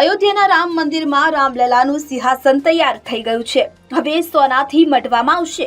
અયોધ્યાના રામ મંદિરમાં રામલલાનું સિંહાસન તૈયાર થઈ ગયું છે. હવે સોનાથી મટવામાં આવશે.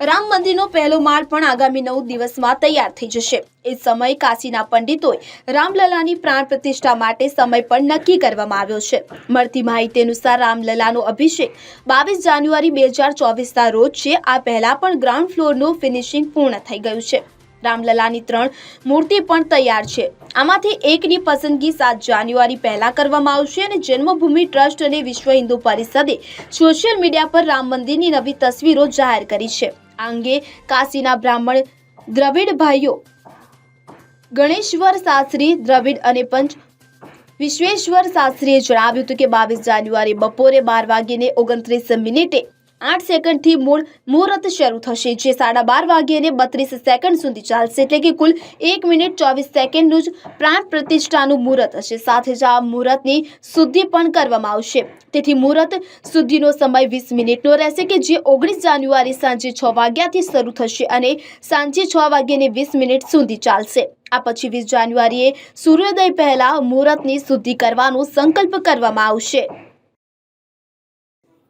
રામ મંદિરનો પહેલો માળ પણ આગામી નવ દિવસમાં તૈયાર થઈ જશે. એ સમય કાશીના પંડિતોએ રામલલાની પ્રાણ પ્રતિષ્ઠા માટે સમય પણ નક્કી કરવામાં આવ્યો છે. મળતી માહિતી અનુસાર રામલલાનો અભિષેક બાવીસ જાન્યુઆરી બે હજાર ચોવીસના રોજ છે. આ પહેલા પણ ગ્રાઉન્ડ ફ્લોરનું ફિનિશિંગ પૂર્ણ થઈ ગયું છે. રામલલાની ત્રણ મૂર્તિ પણ તૈયાર છે. આમાંથી એકની પસંદગી સાત જાન્યુઆરી પહેલા કરવામાં આવશે અને જન્મભૂમિ ટ્રસ્ટ અને વિશ્વ હિન્દુ પરિષદે સોશિયલ મીડિયા પર રામ મંદિરની નવી તસવીરો જાહેર કરી છે. આ અંગે કાશીના બ્રાહ્મણ દ્રવિડ ભાઈઓ ગણેશ્વર શાસ્ત્રી દ્રવિડ અને પંચ વિશ્વેશ્વર શાસ્ત્રીએ જણાવ્યું હતું કે બાવીસ જાન્યુઆરી બપોરે બાર વાગીને ઓગણત્રીસ મિનિટે આઠ સેકન્ડથી મૂળ મુહૂર્ત શરૂ થશે, જે સાડા બાર વાગ્યે બત્રીસ સેકન્ડ સુધી ચાલશે. એટલે કે કુલ એક મિનિટ ચોવીસ સેકન્ડનું જ પ્રાણ પ્રતિષ્ઠાનું મુહૂર્ત હશે. સાથે જ આ મુહૂર્તની શુદ્ધિ પણ કરવામાં આવશે. તેથી મુહૂર્ત શુદ્ધિનો સમય વીસ મિનિટનો રહેશે, કે જે ઓગણીસ જાન્યુઆરી સાંજે છ વાગ્યાથી શરૂ થશે અને સાંજે છ વાગ્યાને વીસ મિનિટ સુધી ચાલશે. આ પછી વીસ જાન્યુઆરીએ સૂર્યોદય પહેલા મુહૂર્તની શુદ્ધિ કરવાનો સંકલ્પ કરવામાં આવશે.